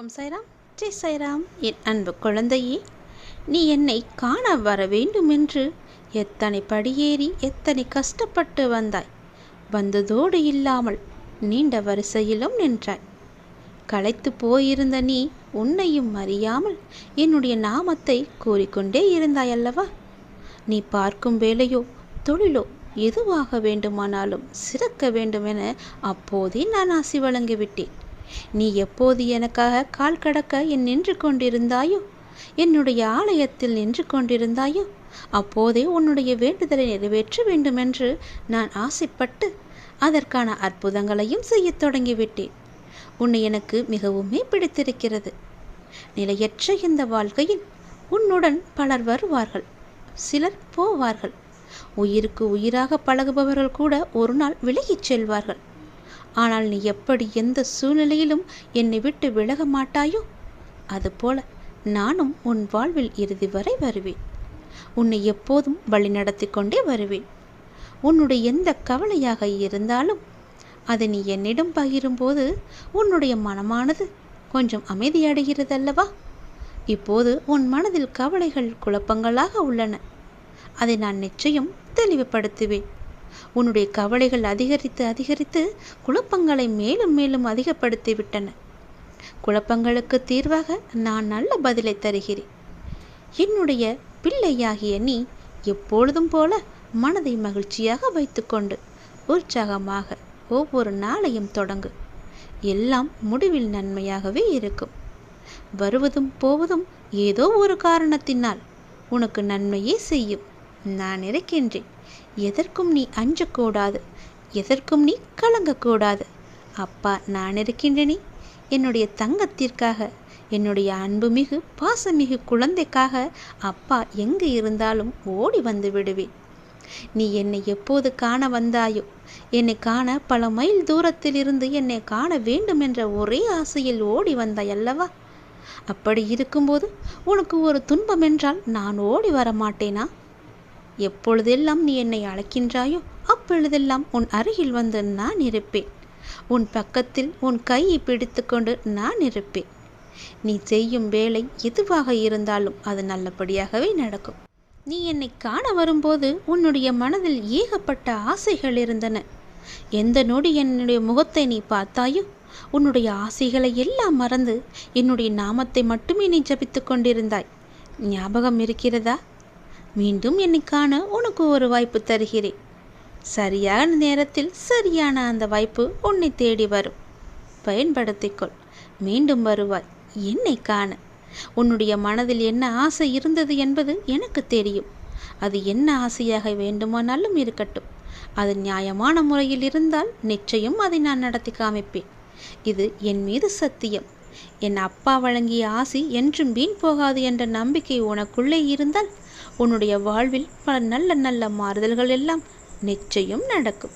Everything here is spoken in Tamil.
ஓம் சைராம். ஜெய் சைராம். என் அன்பு குழந்தையே நீ என்னை காண வர வேண்டுமென்று எத்தனை படியேறி எத்தனை கஷ்டப்பட்டு வந்தாய்? வந்ததோடு இல்லாமல் நீண்ட வரிசையிலும் நின்றாய். களைத்து போயிருந்த நீ உன்னையும் அறியாமல் என்னுடைய நாமத்தை கூறிக்கொண்டே இருந்தாய் அல்லவா? நீ பார்க்கும் வேலையோ தொழிலோ எதுவாக வேண்டுமானாலும் சிறக்க வேண்டுமென அப்போதே நான் ஆசி வழங்கிவிட்டேன். நீ எப்போது எனக்காக கால் கடக்க என் நின்று கொண்டிருந்தாயோ? என்னுடைய ஆலயத்தில் நின்று கொண்டிருந்தாயோ? அப்போதே உன்னுடைய வேண்டுதலை நிறைவேற்ற வேண்டுமென்று நான் ஆசைப்பட்டு அதற்கான அற்புதங்களையும் செய்யத் தொடங்கிவிட்டேன். உன்னை எனக்கு மிகவுமே பிடித்திருக்கிறது. நிலையற்ற இந்த வாழ்க்கையில் உன்னுடன் பலர் வருவார்கள் சிலர் போவார்கள். உயிருக்கு உயிராக பழகுபவர்கள் கூட ஒரு நாள் விலகிச் செல்வார்கள். ஆனால் நீ எப்படி எந்த சூழ்நிலையிலும் என்னை விட்டு விலக மாட்டாயோ? அதுபோல நானும் உன் வாழ்வில் இறுதி வரை வருவேன். உன்னை எப்போதும் வழிநடத்தி கொண்டே வருவேன். உன்னுடைய எந்த கவலையாக இருந்தாலும் அதை நீ என்னிடம் பகிரும்போது உன்னுடைய மனமானது கொஞ்சம் அமைதியடைகிறது அல்லவா இப்போது உன் மனதில் கவலைகள் குழப்பங்களாக உள்ளன. அதை நான் நிச்சயம் தெளிவுபடுத்துவேன். உன்னுடைய கவலைகள் அதிகரித்து அதிகரித்து குழப்பங்களை மேலும் மேலும் அதிகப்படுத்தி விட்டன. குழப்பங்களுக்கு தீர்வாக நான் நல்ல பதிலை தருகிறேன். என்னுடைய பிள்ளையாகிய நீ எப்பொழுதும் போல மனதை மகிழ்ச்சியாக வைத்துக்கொண்டு உற்சாகமாக ஒவ்வொரு நாளையும் தொடங்கு. எல்லாம் முடிவில் நன்மையாகவே இருக்கும். வருவதும் போவதும் ஏதோ ஒரு காரணத்தினால் உனக்கு நன்மையே செய்யும். நான் இருக்கின்றேன் எதற்கும் நீ அஞ்சக்கூடாது. எதற்கும் நீ கலங்கக்கூடாது. அப்பா நான் இருக்கின்றனே. என்னுடைய தங்கத்திற்காக என்னுடைய அன்புமிகு பாசமிகு குழந்தைக்காக அப்பா எங்கு இருந்தாலும் ஓடி வந்து விடுவேன். நீ என்னை எப்போது காண வந்தாயோ என்னை காண பல மைல் தூரத்தில் இருந்து என்னை காண வேண்டும் என்ற ஒரே ஆசையில் ஓடி வந்தாய் அல்லவா அப்படி இருக்கும்போது உனக்கு ஒரு துன்பம் என்றால் நான் ஓடி வர மாட்டேனா எப்பொழுதெல்லாம் நீ என்னை அழைக்கின்றாயோ அப்பொழுதெல்லாம் உன் அருகில் வந்து நான் இருப்பேன். உன் பக்கத்தில் உன் கையை பிடித்துக்கொண்டு நான் இருப்பேன். நீ செய்யும் வேலை எதுவாக இருந்தாலும் அது நல்லபடியாகவே நடக்கும். நீ என்னை காண வரும்போது உன்னுடைய மனதில் ஏகப்பட்ட ஆசைகள் இருந்தன. எந்த நொடி என்னுடைய முகத்தை நீ பார்த்தாயோ உன்னுடைய ஆசைகளை எல்லாம் மறந்து என்னுடைய நாமத்தை மட்டுமே நீ ஜபித்து கொண்டிருந்தாய். ஞாபகம் இருக்கிறதா? மீண்டும் என்னை காண உனக்கு ஒரு வாய்ப்பு தருகிறேன். சரியான நேரத்தில் சரியான அந்த வாய்ப்பு உன்னை தேடி வரும். பயன்படுத்திக்கொள் மீண்டும் வருவாய். என்னை காண. உன்னுடைய மனதில் என்ன ஆசை இருந்தது என்பது எனக்கு தெரியும். அது என்ன ஆசையாக வேண்டுமானாலும் இருக்கட்டும். அது நியாயமான முறையில் இருந்தால் நிச்சயம் அதை நான் நடத்தி காமிப்பேன். இது என் மீது சத்தியம். என் அப்பா வழங்கிய ஆசி என்றும் வீண் போகாது என்ற நம்பிக்கை உனக்குள்ளே இருந்தால் உன்னுடைய வாழ்வில் பல நல்ல நல்ல மாறுதல்கள் எல்லாம் நிச்சயம் நடக்கும்.